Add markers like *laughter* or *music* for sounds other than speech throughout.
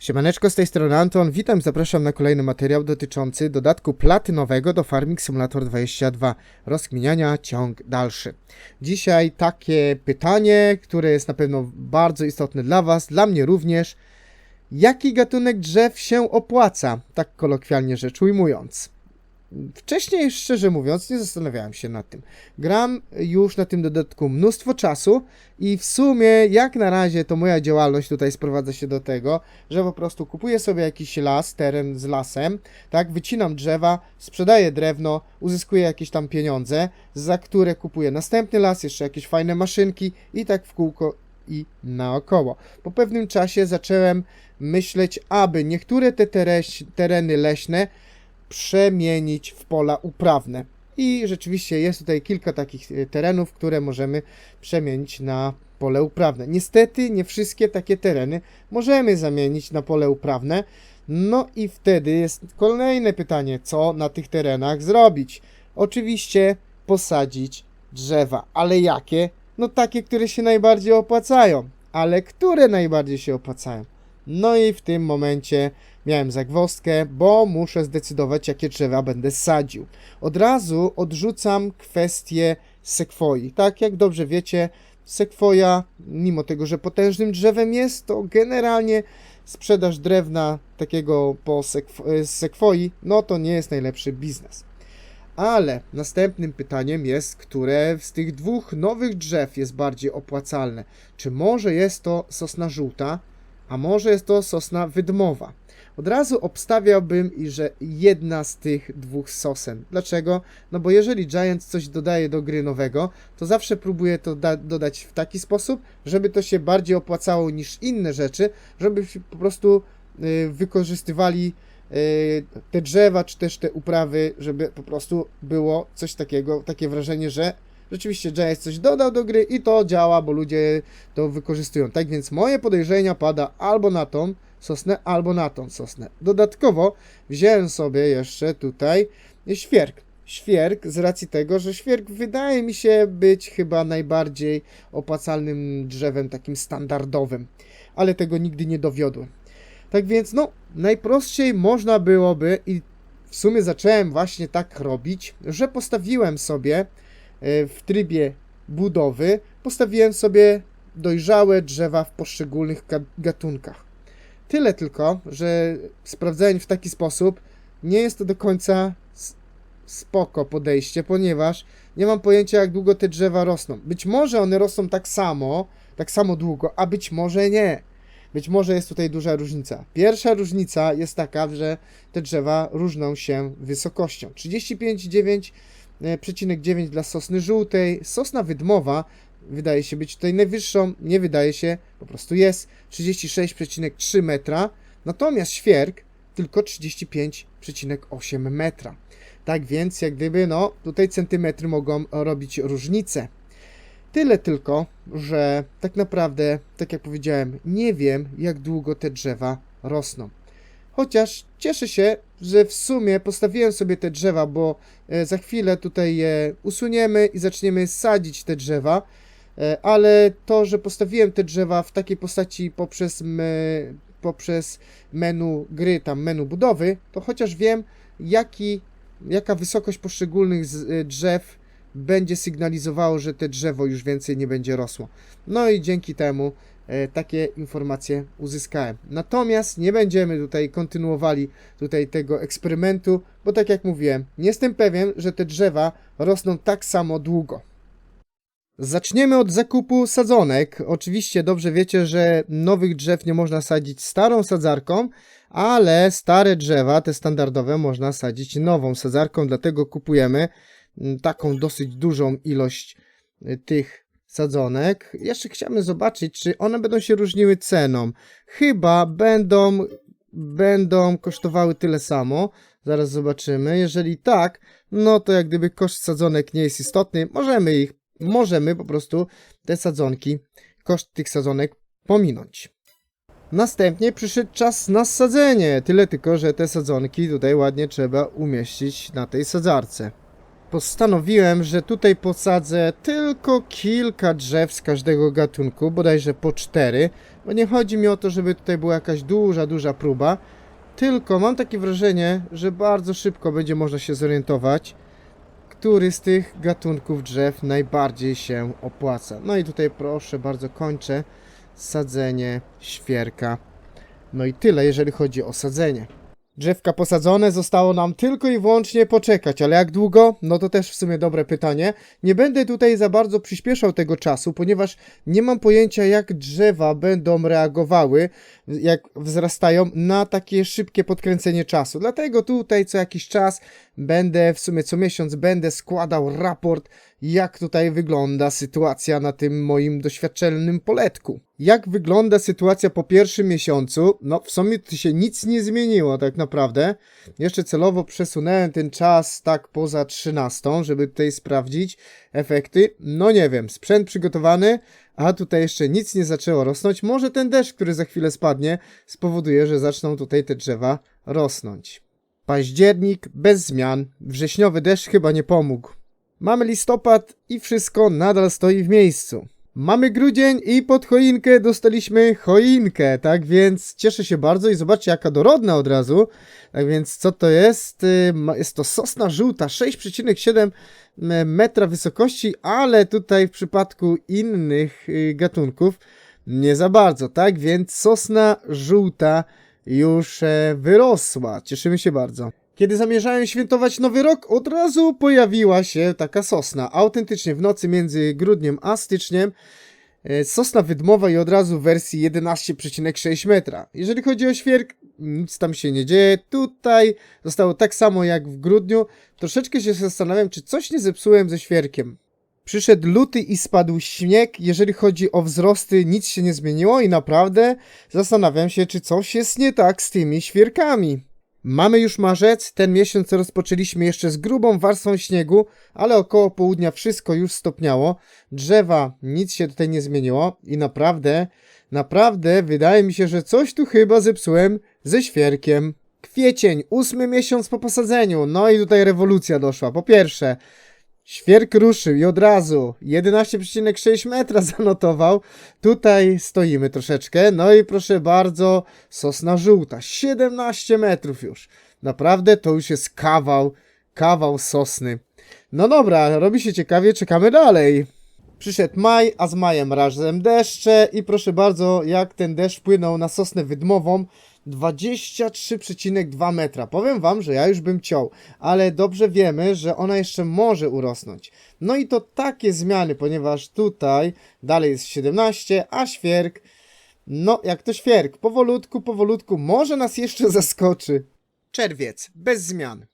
Siemaneczko, z tej strony Anton, witam zapraszam na kolejny materiał dotyczący dodatku platynowego do Farming Simulator 22, rozkminiania ciąg dalszy. Dzisiaj takie pytanie, które jest na pewno bardzo istotne dla Was, dla mnie również. Jaki gatunek drzew się opłaca, tak kolokwialnie rzecz ujmując? Wcześniej, szczerze mówiąc, nie zastanawiałem się nad tym. Gram już na tym dodatku mnóstwo czasu i w sumie, jak na razie, to moja działalność tutaj sprowadza się do tego, że po prostu kupuję sobie jakiś las, teren z lasem, tak, wycinam drzewa, sprzedaję drewno, uzyskuję jakieś tam pieniądze, za które kupuję następny las, jeszcze jakieś fajne maszynki i tak w kółko i naokoło. Po pewnym czasie zacząłem myśleć, aby niektóre te tereny leśne przemienić w pola uprawne. I rzeczywiście jest tutaj kilka takich e, terenów, które możemy przemienić na pole uprawne. Niestety nie wszystkie takie tereny możemy zamienić na pole uprawne. No i wtedy jest kolejne pytanie, co na tych terenach zrobić? Oczywiście posadzić drzewa, ale jakie? No takie, które się najbardziej opłacają. Ale które najbardziej się opłacają? No i w tym momencie miałem zagwozdkę, bo muszę zdecydować, jakie drzewa będę sadził. Od razu odrzucam kwestię sekwoi. Tak jak dobrze wiecie, sekwoja, mimo tego, że potężnym drzewem jest, to generalnie sprzedaż drewna takiego po z sekwoi, no to nie jest najlepszy biznes. Ale następnym pytaniem jest, które z tych dwóch nowych drzew jest bardziej opłacalne? Czy może jest to sosna żółta, a może jest to sosna wydmowa? Od razu obstawiałbym, i że jedna z tych dwóch sosen. Dlaczego? No bo jeżeli Giant coś dodaje do gry nowego, to zawsze próbuje to da- dodać w taki sposób, żeby to się bardziej opłacało niż inne rzeczy, żeby po prostu y, wykorzystywali y, te drzewa, czy też te uprawy, żeby po prostu było coś takiego, takie wrażenie, że rzeczywiście Giant coś dodał do gry i to działa, bo ludzie to wykorzystują. Tak więc moje podejrzenia pada albo na tą sosnę, albo na tą sosnę. Dodatkowo wziąłem sobie jeszcze tutaj świerk. Świerk z racji tego, że świerk wydaje mi się być chyba najbardziej opłacalnym drzewem takim standardowym, ale tego nigdy nie dowiodłem. Tak więc, no, najprościej można byłoby i w sumie zacząłem właśnie tak robić, że postawiłem sobie w trybie budowy, postawiłem sobie dojrzałe drzewa w poszczególnych ga- gatunkach. Tyle tylko, że sprawdzając w taki sposób, nie jest to do końca spoko podejście, ponieważ nie mam pojęcia, jak długo te drzewa rosną. Być może one rosną tak samo, tak samo długo, a być może nie. Być może jest tutaj duża różnica. Pierwsza różnica jest taka, że te drzewa różnią się wysokością. 35,9 dla sosny żółtej, sosna wydmowa wydaje się być tutaj najwyższą, nie wydaje się, po prostu jest 36,3 metra, natomiast świerk tylko 35,8 metra. Tak więc, jak gdyby, no, tutaj centymetry mogą robić różnicę. Tyle tylko, że tak naprawdę, tak jak powiedziałem, nie wiem, jak długo te drzewa rosną. Chociaż cieszę się, że w sumie postawiłem sobie te drzewa, bo e, za chwilę tutaj je usuniemy i zaczniemy sadzić te drzewa. E, ale to, że postawiłem te drzewa w takiej postaci poprzez, poprzez menu gry, tam menu budowy, to chociaż wiem, jaki, jaka wysokość poszczególnych e, drzew będzie sygnalizowało, że te drzewo już więcej nie będzie rosło. No i dzięki temu takie informacje uzyskałem. Natomiast nie będziemy tutaj kontynuowali tutaj tego eksperymentu, bo tak jak mówiłem, nie jestem pewien, że te drzewa rosną tak samo długo. Zaczniemy od zakupu sadzonek. Oczywiście dobrze wiecie, że nowych drzew nie można sadzić starą sadzarką, ale stare drzewa, te standardowe, można sadzić nową sadzarką, dlatego kupujemy mm, taką dosyć dużą ilość y, tych sadzonek. Jeszcze chciałbym zobaczyć, czy one będą się różniły ceną. Chyba będą, będą kosztowały tyle samo. Zaraz zobaczymy. Jeżeli tak, no to jak gdyby koszt sadzonek nie jest istotny, możemy ich możemy po prostu te sadzonki, koszt tych sadzonek pominąć. Następnie przyszedł czas na sadzenie. Tyle tylko, że te sadzonki tutaj ładnie trzeba umieścić na tej sadzarce. Postanowiłem, że tutaj posadzę tylko kilka drzew z każdego gatunku, bodajże po cztery, bo nie chodzi mi o to, żeby tutaj była jakaś duża, duża próba, tylko mam takie wrażenie, że bardzo szybko będzie można się zorientować, który z tych gatunków drzew najbardziej się opłaca. No i tutaj proszę bardzo kończę sadzenie świerka. No i tyle, jeżeli chodzi o sadzenie. Drzewka posadzone, zostało nam tylko i wyłącznie poczekać, ale jak długo? No to też w sumie dobre pytanie. Nie będę tutaj za bardzo przyspieszał tego czasu, ponieważ nie mam pojęcia jak drzewa będą reagowały, jak wzrastają na takie szybkie podkręcenie czasu. Dlatego tutaj co jakiś czas będę, w sumie co miesiąc będę składał raport, jak tutaj wygląda sytuacja na tym moim doświadczalnym poletku. Jak wygląda sytuacja po pierwszym miesiącu? No, w sumie to się nic nie zmieniło tak naprawdę. Jeszcze celowo przesunąłem ten czas tak poza 13, żeby tutaj sprawdzić efekty. No nie wiem, sprzęt przygotowany, a tutaj jeszcze nic nie zaczęło rosnąć. Może ten deszcz, który za chwilę spadnie, spowoduje, że zaczną tutaj te drzewa rosnąć. Październik bez zmian. Wrześniowy deszcz chyba nie pomógł. Mamy listopad i wszystko nadal stoi w miejscu. Mamy grudzień i pod choinkę dostaliśmy choinkę, tak więc cieszę się bardzo i zobaczcie jaka dorodna od razu. Tak więc co to jest? Y, Jest to sosna żółta, 6,7 m- metra wysokości, ale tutaj w przypadku innych y, gatunków nie za bardzo, tak? Więc sosna żółta już e, wyrosła. Cieszymy się bardzo. Kiedy zamierzałem świętować Nowy Rok, od razu pojawiła się taka sosna. Autentycznie w nocy między grudniem a styczniem e, sosna wydmowa i od razu w wersji 11,6 metra. Jeżeli chodzi o świerk, nic tam się nie dzieje. Tutaj zostało tak samo jak w grudniu. Troszeczkę się zastanawiam, czy coś nie zepsułem ze świerkiem. Przyszedł luty i spadł śnieg. Jeżeli chodzi o wzrosty, nic się nie zmieniło i naprawdę zastanawiam się, czy coś jest nie tak z tymi świerkami. Mamy już marzec, ten miesiąc rozpoczęliśmy jeszcze z grubą warstwą śniegu, ale około południa wszystko już stopniało. Drzewa, nic się tutaj nie zmieniło i naprawdę, naprawdę wydaje mi się, że coś tu chyba zepsułem ze świerkiem. Kwiecień, ósmy miesiąc po posadzeniu, no i tutaj rewolucja doszła. Po pierwsze, Świerk ruszył i od razu 11,6 metra *laughs* zanotował. Tutaj stoimy troszeczkę. No i proszę bardzo, sosna żółta. 17 metrów już. Naprawdę to już jest kawał, kawał sosny. No dobra, robi się ciekawie, czekamy dalej. Przyszedł maj, a z majem razem deszcze i proszę bardzo, jak ten deszcz wpłynął na sosnę wydmową. 23,2 metra. Powiem wam, że ja już bym ciął, ale dobrze wiemy, że ona jeszcze może urosnąć. No i to takie zmiany, ponieważ tutaj dalej jest 17, a świerk, no jak to świerk, powolutku, powolutku, może nas jeszcze *laughs* zaskoczy. Czerwiec, bez zmian.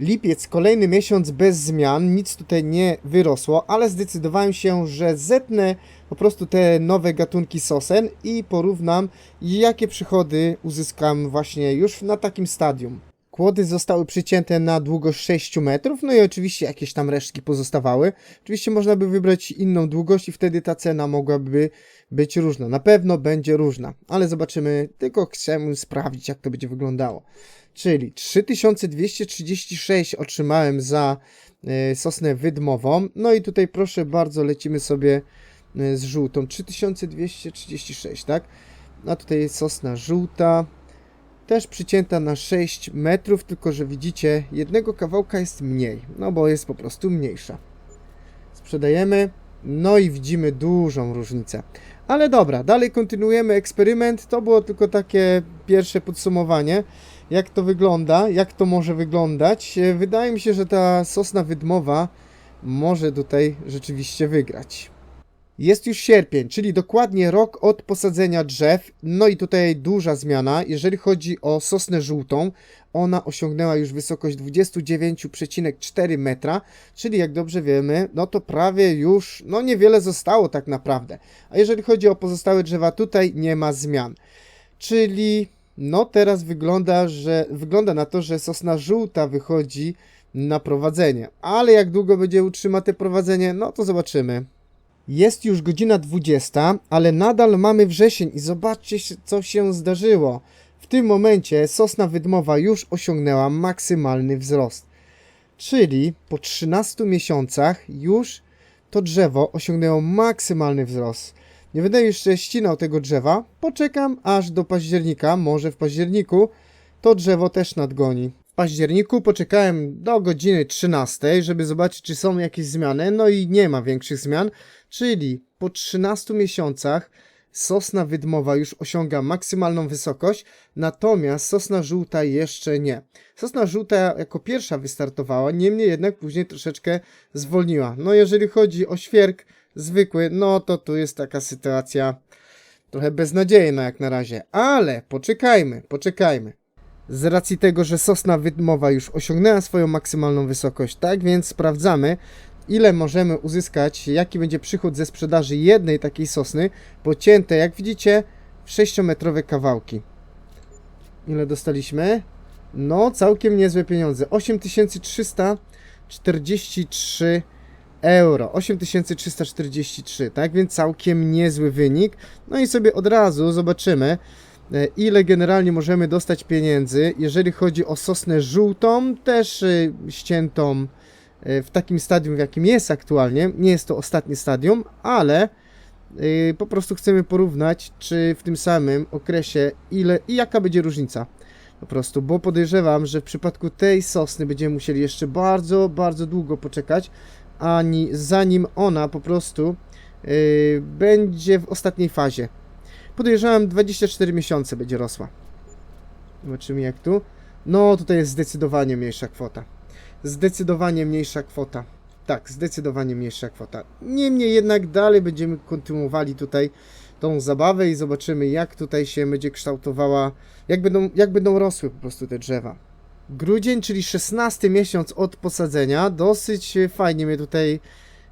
Lipiec, kolejny miesiąc bez zmian, nic tutaj nie wyrosło, ale zdecydowałem się, że zetnę po prostu te nowe gatunki sosen i porównam, jakie przychody uzyskam właśnie już na takim stadium. Kłody zostały przycięte na długość 6 metrów, no i oczywiście jakieś tam resztki pozostawały. Oczywiście można by wybrać inną długość i wtedy ta cena mogłaby być różna. Na pewno będzie różna, ale zobaczymy, tylko chcę sprawdzić jak to będzie wyglądało. Czyli 3236 otrzymałem za e, sosnę wydmową. No i tutaj proszę bardzo lecimy sobie e, z żółtą. 3236, tak? A tutaj jest sosna żółta. Też przycięta na 6 metrów, tylko że widzicie, jednego kawałka jest mniej. No bo jest po prostu mniejsza. Sprzedajemy. No i widzimy dużą różnicę. Ale dobra, dalej kontynuujemy eksperyment. To było tylko takie pierwsze podsumowanie jak to wygląda, jak to może wyglądać. E, Wydaje mi się, że ta sosna wydmowa może tutaj rzeczywiście wygrać. Jest już sierpień, czyli dokładnie rok od posadzenia drzew. No i tutaj duża zmiana. Jeżeli chodzi o sosnę żółtą, ona osiągnęła już wysokość 29,4 metra, czyli jak dobrze wiemy, no to prawie już, no niewiele zostało tak naprawdę. A jeżeli chodzi o pozostałe drzewa, tutaj nie ma zmian. Czyli no teraz wygląda, że wygląda na to, że sosna żółta wychodzi na prowadzenie. Ale jak długo będzie utrzyma te prowadzenie, no to zobaczymy. Jest już godzina 20, ale nadal mamy wrzesień i zobaczcie co się zdarzyło. W tym momencie sosna wydmowa już osiągnęła maksymalny wzrost. Czyli po 13 miesiącach już to drzewo osiągnęło maksymalny wzrost. Nie będę jeszcze ścinał tego drzewa, poczekam aż do października, może w październiku to drzewo też nadgoni. W październiku poczekałem do godziny 13, żeby zobaczyć, czy są jakieś zmiany, no i nie ma większych zmian, czyli po 13 miesiącach sosna wydmowa już osiąga maksymalną wysokość, natomiast sosna żółta jeszcze nie. Sosna żółta jako pierwsza wystartowała, niemniej jednak później troszeczkę zwolniła. No jeżeli chodzi o świerk zwykły, no to tu jest taka sytuacja trochę beznadziejna jak na razie, ale poczekajmy, poczekajmy. Z racji tego, że sosna wydmowa już osiągnęła swoją maksymalną wysokość, tak więc sprawdzamy, ile możemy uzyskać, jaki będzie przychód ze sprzedaży jednej takiej sosny, pocięte, jak widzicie, w 6-metrowe kawałki. Ile dostaliśmy? No, całkiem niezłe pieniądze. 8343 euro. 8343, tak więc całkiem niezły wynik. No i sobie od razu zobaczymy, e, ile generalnie możemy dostać pieniędzy, jeżeli chodzi o sosnę żółtą, też y, ściętą y, w takim stadium, w jakim jest aktualnie. Nie jest to ostatnie stadium, ale po prostu chcemy porównać, czy w tym samym okresie ile i jaka będzie różnica. Po prostu, bo podejrzewam, że w przypadku tej sosny będziemy musieli jeszcze bardzo, bardzo długo poczekać, ani zanim ona po prostu yy, będzie w ostatniej fazie. Podejrzewam 24 miesiące będzie rosła. Zobaczymy jak tu. No tutaj jest zdecydowanie mniejsza kwota. Zdecydowanie mniejsza kwota. Tak, zdecydowanie mniejsza kwota. Niemniej jednak dalej będziemy kontynuowali tutaj tą zabawę i zobaczymy jak tutaj się będzie kształtowała, jak będą, jak będą rosły po prostu te drzewa. Grudzień, czyli 16 miesiąc od posadzenia, dosyć fajnie mnie tutaj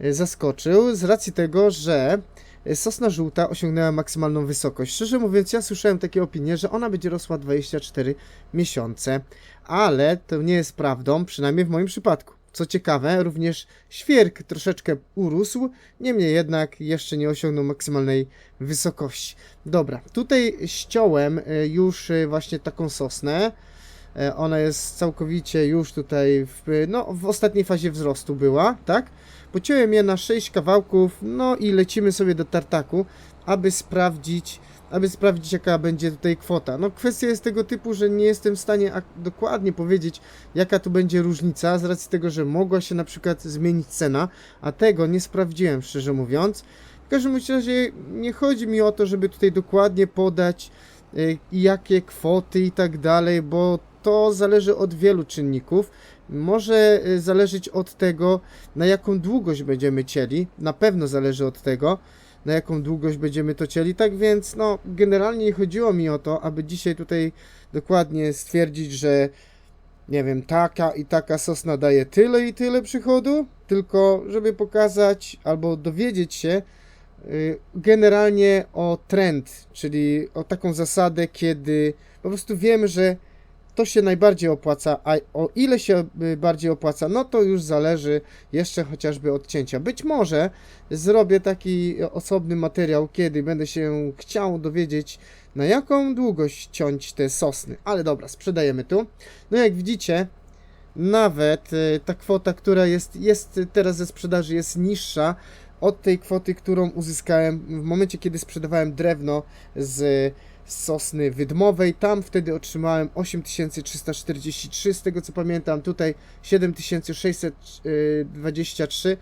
e, zaskoczył, z racji tego, że e, sosna żółta osiągnęła maksymalną wysokość. Szczerze mówiąc, ja słyszałem takie opinie, że ona będzie rosła 24 miesiące, ale to nie jest prawdą, przynajmniej w moim przypadku. Co ciekawe, również świerk troszeczkę urósł, niemniej jednak jeszcze nie osiągnął maksymalnej wysokości. Dobra, tutaj ściąłem e, już e, właśnie taką sosnę. E, Ona jest całkowicie już tutaj w, no, w ostatniej fazie wzrostu była, tak? Pociąłem je na 6 kawałków, no i lecimy sobie do tartaku, aby sprawdzić, aby sprawdzić jaka będzie tutaj kwota. No kwestia jest tego typu, że nie jestem w stanie dokładnie powiedzieć jaka tu będzie różnica, z racji tego, że mogła się na przykład zmienić cena, a tego nie sprawdziłem szczerze mówiąc. W każdym razie nie chodzi mi o to, żeby tutaj dokładnie podać y, jakie kwoty i tak dalej, bo to zależy od wielu czynników. Może y, zależeć od tego, na jaką długość będziemy cieli. Na pewno zależy od tego, na jaką długość będziemy to cieli. Tak więc, no, generalnie nie chodziło mi o to, aby dzisiaj tutaj dokładnie stwierdzić, że nie wiem, taka i taka sosna daje tyle i tyle przychodu, tylko żeby pokazać albo dowiedzieć się y, generalnie o trend, czyli o taką zasadę, kiedy po prostu wiemy, że to się najbardziej opłaca, a o ile się y, bardziej opłaca, no to już zależy jeszcze chociażby od cięcia. Być może zrobię taki osobny materiał, kiedy będę się chciał dowiedzieć, na jaką długość ciąć te sosny. Ale dobra, sprzedajemy tu. No jak widzicie, nawet y, ta kwota, która jest, jest teraz ze sprzedaży, jest niższa od tej kwoty, którą uzyskałem w momencie, kiedy sprzedawałem drewno z sosny wydmowej. Tam wtedy otrzymałem 8343, z tego co pamiętam, tutaj 7623.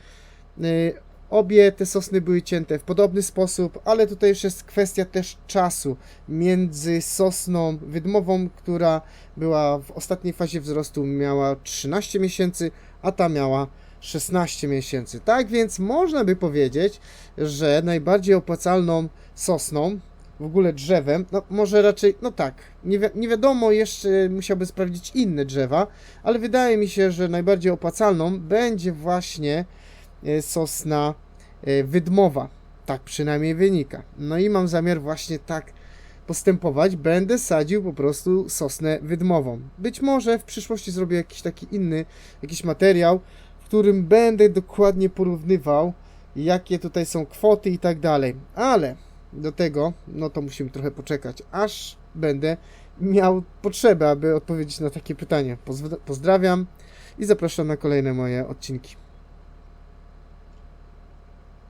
Y, Obie te sosny były cięte w podobny sposób, ale tutaj już jest kwestia też czasu między sosną wydmową, która była w ostatniej fazie wzrostu, miała 13 miesięcy, a ta miała 16 miesięcy. Tak więc można by powiedzieć, że najbardziej opłacalną sosną, w ogóle drzewem, no może raczej, no tak, nie, wi- nie wiadomo, jeszcze musiałby sprawdzić inne drzewa, ale wydaje mi się, że najbardziej opłacalną będzie właśnie e, sosna e, wydmowa. Tak przynajmniej wynika. No i mam zamiar właśnie tak postępować. Będę sadził po prostu sosnę wydmową. Być może w przyszłości zrobię jakiś taki inny, jakiś materiał, w którym będę dokładnie porównywał, jakie tutaj są kwoty i tak dalej. Ale do tego, no to musimy trochę poczekać, aż będę miał potrzebę, aby odpowiedzieć na takie pytanie. Pozdrawiam. i zapraszam na kolejne moje odcinki.